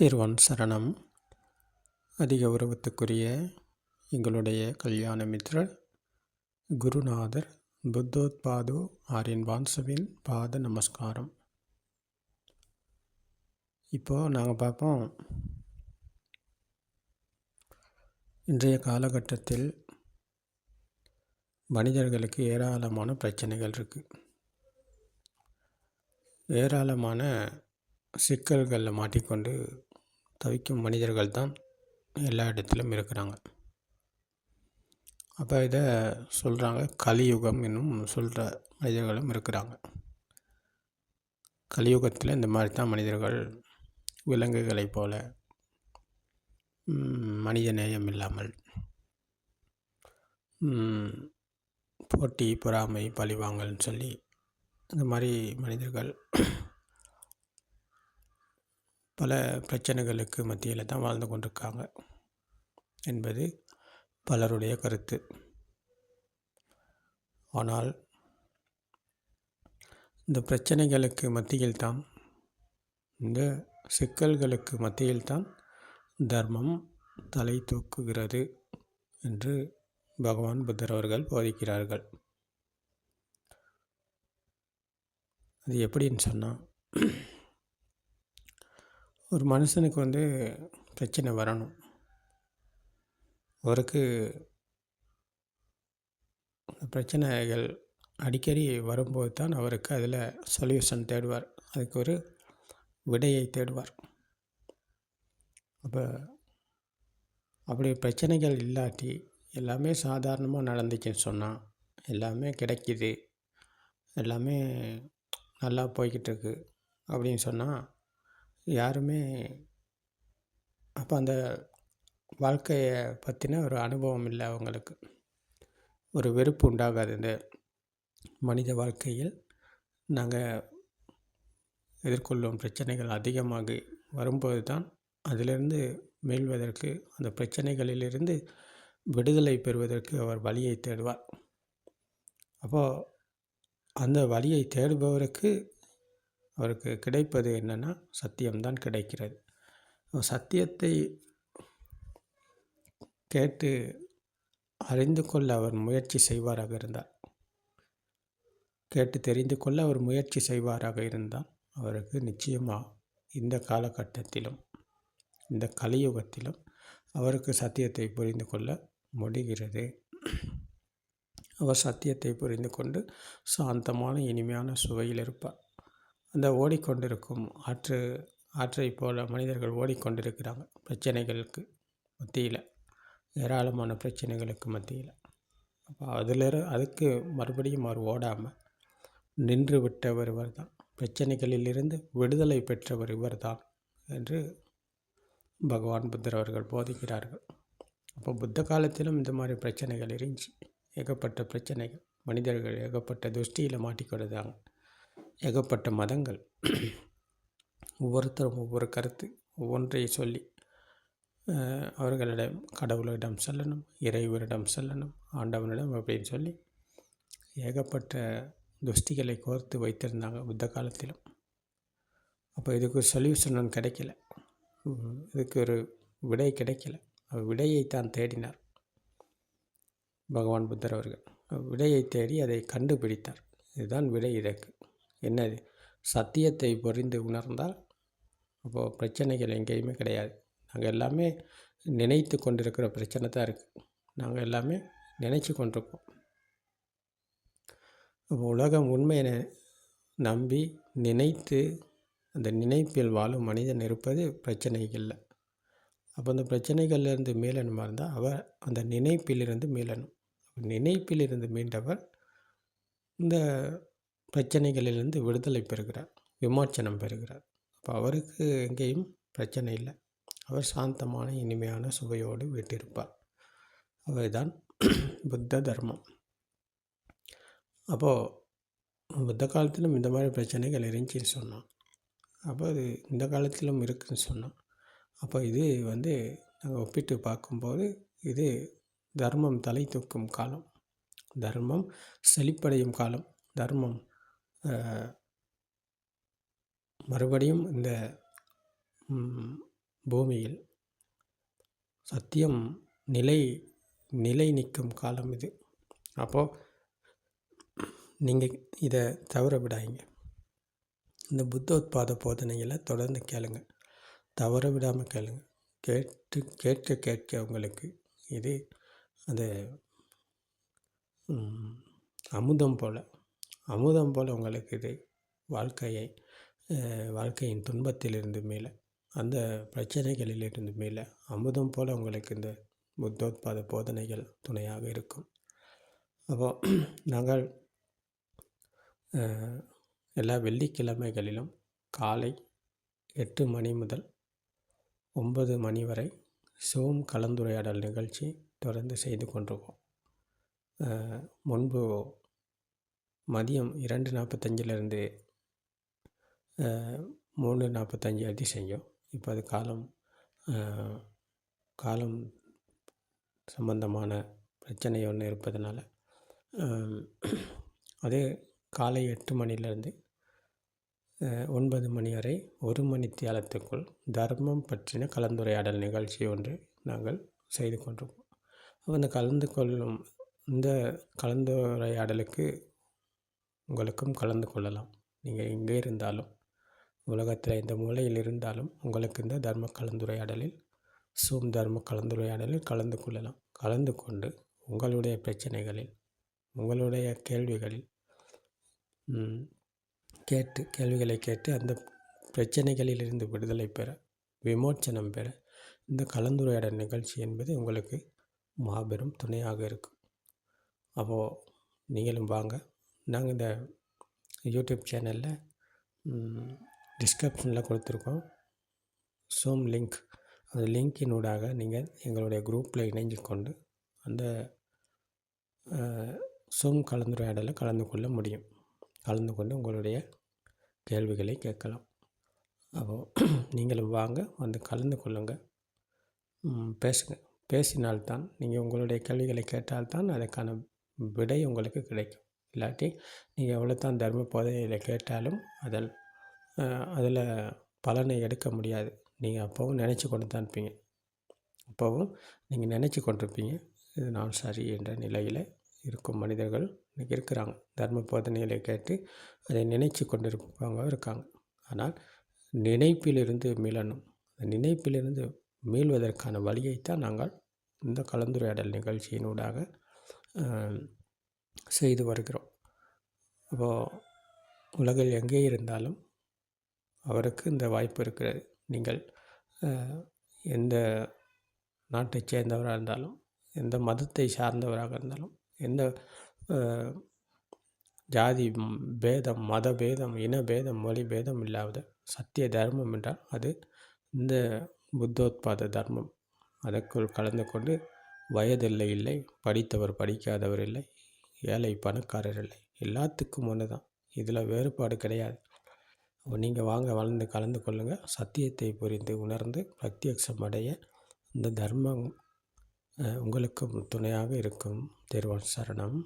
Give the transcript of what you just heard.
திருவன் சரணம். அதிக உருவத்துக்குரிய எங்களுடைய கல்யாண மித்ரர் குருநாதர் புத்தோத்பாதோ ஆரியன் வான்சவின் பாத நமஸ்காரம். இப்போது நாங்கள் பார்ப்போம். இன்றைய காலகட்டத்தில் மனிதர்களுக்கு ஏராளமான பிரச்சனைகள் இருக்குது ஏராளமான சிக்கல்களில் மாட்டிக்கொண்டு தவிக்கும் மனிதர்கள் தான் எல்லா இடத்திலும் இருக்கிறாங்க. அப்போ இதை சொல்கிறாங்க கலியுகம் என்னும் சொல்கிற மனிதர்களும் இருக்கிறாங்க. கலியுகத்தில் இந்த மாதிரி தான் மனிதர்கள் விலங்குகளைப் போல மனித நேயம் இல்லாமல் போட்டி பொறாமை பழிவாங்கல்னு சொல்லி இந்த மாதிரி மனிதர்கள் பல பிரச்சனைகளுக்கு மத்தியில் தான் வாழ்ந்து கொண்டிருக்காங்க என்பது பலருடைய கருத்து. ஆனால் இந்த பிரச்சனைகளுக்கு மத்தியில் தான் இந்த சிக்கல்களுக்கு மத்தியில் தான் தர்மம் தலை தூக்குகிறது என்று பகவான் புத்தர் அவர்கள் போதிக்கிறார்கள். அது எப்படின்னு சொன்னால் ஒரு மனுஷனுக்கு வந்து பிரச்சனை வரணும். அவருக்கு பிரச்சனைகள் அடிக்கடி வரும்போது தான் அவருக்கு அதில் சொல்யூஷன் தேடுவார். அதுக்கு ஒரு விடையை தேடுவார். அப்போ அப்படி பிரச்சனைகள் இல்லாட்டி எல்லாமே சாதாரணமாக நடந்துச்சுன்னு சொன்னால் எல்லாமே கிடைக்கிது. எல்லாமே நல்லா போய்கிட்டு இருக்கு அப்படின்னு சொன்னால் யாருமே அப்போ அந்த வாழ்க்கையை பற்றின ஒரு அனுபவம் இல்லை அவங்களுக்கு. ஒரு வெறுப்பு உண்டாகாது இந்த மனித வாழ்க்கையில். நாங்கள் எதிர்கொள்ளும் பிரச்சனைகள் அதிகமாக வரும்போது தான் அதிலிருந்து மீள்வதற்கு அந்த பிரச்சனைகளிலிருந்து விடுதலை பெறுவதற்கு அவர் வழியை தேடுவார். அப்போது அந்த வழியை தேடுபவருக்கு அவருக்கு கிடைப்பது என்னென்னா சத்தியம்தான் கிடைக்கிறது. சத்தியத்தை கேட்டு அறிந்து கொள்ள அவர் முயற்சி செய்வாராக இருந்தார். கேட்டு தெரிந்து கொள்ள அவர் முயற்சி செய்வாராக இருந்தால் அவருக்கு நிச்சயமாக இந்த காலகட்டத்திலும் இந்த கலியுகத்திலும் அவருக்கு சத்தியத்தை புரிந்து கொள்ள முடிகிறது. அவர் சத்தியத்தை புரிந்து கொண்டு சாந்தமான இனிமையான சுவையில் இருப்பார். அந்த ஓடிக்கொண்டிருக்கும் ஆற்று ஆற்றை போல மனிதர்கள் ஓடிக்கொண்டிருக்கிறாங்க பிரச்சனைகளுக்கு மத்தியில். ஏராளமான பிரச்சனைகளுக்கு மத்தியில். அப்போ அதில் அதுக்கு மறுபடியும் அவர் ஓடாமல் நின்று விட்டவர் இவர் தான் பிரச்சனைகளிலிருந்து விடுதலை பெற்றவர் இவர் தான் என்று பகவான் புத்தர் அவர்கள் போதிக்கிறார்கள். அப்போ புத்த காலத்திலும் இந்த மாதிரி பிரச்சனைகள் இருந்துச்சு. ஏகப்பட்ட பிரச்சனைகள் மனிதர்கள் ஏகப்பட்ட துஷ்டியில் மாட்டிக்கொடுதாங்க ஏகப்பட்ட மதங்கள். ஒவ்வொருத்தரும் ஒவ்வொரு கருத்து ஒவ்வொன்றை சொல்லி அவர்களிடம் கடவுளிடம் செல்லணும் இறைவரிடம் செல்லணும் ஆண்டவனிடம் அப்படின்னு சொல்லி ஏகப்பட்ட துஷ்டிகளை கோர்த்து வைத்திருந்தாங்க புத்த காலத்திலும். அப்போ இதுக்கு ஒரு சொல்யூஷன் கிடைக்கல. இதுக்கு ஒரு விடை கிடைக்கல. விடையை தான் தேடினார். பகவான் புத்தர் அவர்கள். விடையை தேடி அதை கண்டுபிடித்தார். இதுதான் விடை இதற்கு என்னது? சத்தியத்தை புரிந்து உணர்ந்தால் அப்போது பிரச்சனைகள் எங்கேயுமே கிடையாது. நாங்கள் எல்லாமே நினைத்து கொண்டிருக்கிற பிரச்சனை தான் இருக்குது நாங்கள் எல்லாமே நினச்சி கொண்டிருக்கோம் அப்போ உலகம் உண்மையை நம்பி நினைத்து அந்த நினைப்பில் வாழும் மனிதன் இருப்பது பிரச்சனைகளில் அப்போ அந்த பிரச்சனைகள்லேருந்து மீளணுமா இருந்தால் அவர் அந்த நினைப்பிலிருந்து மீளணும். நினைப்பிலிருந்து மீண்டவர் இந்த பிரச்சனைகளிலிருந்து விடுதலை பெறுகிறார் விமோச்சனம் பெறுகிறார். அப்போ அவருக்கு எங்கேயும் பிரச்சனை இல்லை. அவர் சாந்தமான இனிமையான சுவையோடு வீட்டிருப்பார். அவர்தான் புத்த தர்மம். அப்போது புத்த காலத்திலும் இந்த மாதிரி பிரச்சனைகள் இருந்துச்சுன்னு சொன்னான். அப்போ அது இந்த காலத்திலும் இருக்குதுன்னு சொன்னான். அப்போ இது வந்து நாங்கள் ஒப்பிட்டு பார்க்கும்போது இது தர்மம் தலை தூக்கும் காலம். தர்மம் செழிப்படையும் காலம். தர்மம் மறுபடியும் இந்த பூமியில் சத்தியம் நிலை நிலை நிற்கும் காலம் இது. அப்போது நீங்கள் இதை தவற விடாதீங்க. இந்த புத்தோத்பாத போதனைகளை தொடர்ந்து கேளுங்க. தவற விடாமல் கேளுங்க. கேட்டு கேட்க கேட்க உங்களுக்கு இது அது அமுதம் போல். அமுதம் போல் உங்களுக்கு இது வாழ்க்கையை வாழ்க்கையின் துன்பத்திலிருந்து மேலே அந்த பிரச்சனைகளிலிருந்து மேலே அமுதம் போல் உங்களுக்கு இந்த புத்தோத்பாத போதனைகள் துணையாக இருக்கும். அப்போ நாங்கள் எல்லா வெள்ளிக்கிழமைகளிலும் காலை எட்டு மணி முதல் ஒன்பது மணி வரை சோம் கலந்துரையாடல் நிகழ்ச்சி தொடர்ந்து செய்து கொண்டிருக்கோம். முன்பு மதியம் இரண்டு நாற்பத்தஞ்சிலேருந்து மூணு நாற்பத்தஞ்சு அடி செஞ்சோம். இப்போ அது காலம் காலம் சம்பந்தமான பிரச்சனை ஒன்று இருப்பதனால அதே காலை எட்டு மணிலேருந்து ஒன்பது மணி வரை ஒரு மணி தியாலத்துக்குள் தர்மம் பற்றின கலந்துரையாடல் நிகழ்ச்சி ஒன்று நாங்கள் செய்து கொண்டிருக்கோம். அப்போ அந்த கலந்து கொள்ளும் இந்த கலந்துரையாடலுக்கு உங்களுக்கும் கலந்து கொள்ளலாம். நீங்கள் எங்கே இருந்தாலும் உலகத்தில் எந்த மூலையில் இருந்தாலும் உங்களுக்கு இந்த தர்ம கலந்துரையாடலில் சூம் தர்ம கலந்துரையாடலில் கலந்து கொள்ளலாம். கலந்து கொண்டு உங்களுடைய பிரச்சனைகளில் உங்களுடைய கேள்விகளில் கேட்டு கேள்விகளை கேட்டு அந்த பிரச்சனைகளிலிருந்து விடுதலை பெற விமோச்சனம் பெற இந்த கலந்துரையாடல் நிகழ்ச்சி என்பது உங்களுக்கு மாபெரும் துணையாக இருக்கும். அப்போது நீங்களும் வாங்க. நாங்கள் இந்த யூடியூப் சேனலில் டிஸ்கிரிப்ஷனில் கொடுத்துருக்கோம். ஸோம் லிங்க் அந்த லிங்கினூடாக நீங்கள் எங்களுடைய குரூப்பில் இணைஞ்சு கொண்டு அந்த சோம் கலந்துரையாடலை கலந்து கொள்ள முடியும். கலந்து கொண்டு உங்களுடைய கேள்விகளை கேட்கலாம். அப்போது நீங்களும் வாங்க வந்து கலந்து கொள்ளுங்கள் பேசுங்க. பேசினால்தான் நீங்கள் உங்களுடைய கேள்விகளை கேட்டால்தான் அதற்கான விடை உங்களுக்கு கிடைக்கும். இல்லாட்டி நீங்கள் எவ்வளோ தான் தர்ம போதையில் கேட்டாலும் அதில் அதில் பலனை எடுக்க முடியாது. நீங்கள் அப்போவும் நினச்சி கொண்டு தான் இருப்பீங்க. அப்போவும் நீங்கள் நினச்சி கொண்டிருப்பீங்க. இது நான் சரி என்ற நிலையில் இருக்கும் மனிதர்கள் இன்றைக்கி இருக்கிறாங்க. தர்ம போதனைகளை கேட்டு அதை நினைச்சு கொண்டிருப்பவங்க இருக்காங்க. ஆனால் நினைப்பிலிருந்து மீளணும். அந்த நினைப்பிலிருந்து மீள்வதற்கான வழியைத்தான் நாங்கள் இந்த கலந்துரையாடல் நிகழ்ச்சியினூடாக செய்து வருகிறோம். அப்போது உலகில் எங்கே இருந்தாலும் அவருக்கு இந்த வாய்ப்பு இருக்கிறது. நீங்கள் எந்த நாட்டைச் சேர்ந்தவராக இருந்தாலும் எந்த மதத்தை சார்ந்தவராக இருந்தாலும் எந்த ஜாதி பேதம் மத பேதம் இன பேதம் மொழி பேதம் இல்லாத சத்திய தர்மம் என்றால் அது இந்த புத்தோத்பாத தர்மம். அதற்குள் கலந்து கொண்டு வயதில்லை இல்லை படித்தவர் படிக்காதவர் இல்லை ஏழை பணக்காரர் இல்லை எல்லாத்துக்கும் ஒன்று தான் இதில் வேறுபாடு கிடையாது. அப்போ நீங்கள் வாங்க வளர்ந்து கலந்து கொள்ளுங்கள் சத்தியத்தை புரிந்து உணர்ந்து பிரத்யக்ஷம் அடைய இந்த தர்மம் உங்களுக்கும் துணையாக இருக்கும். தேர்வான் சரணம்.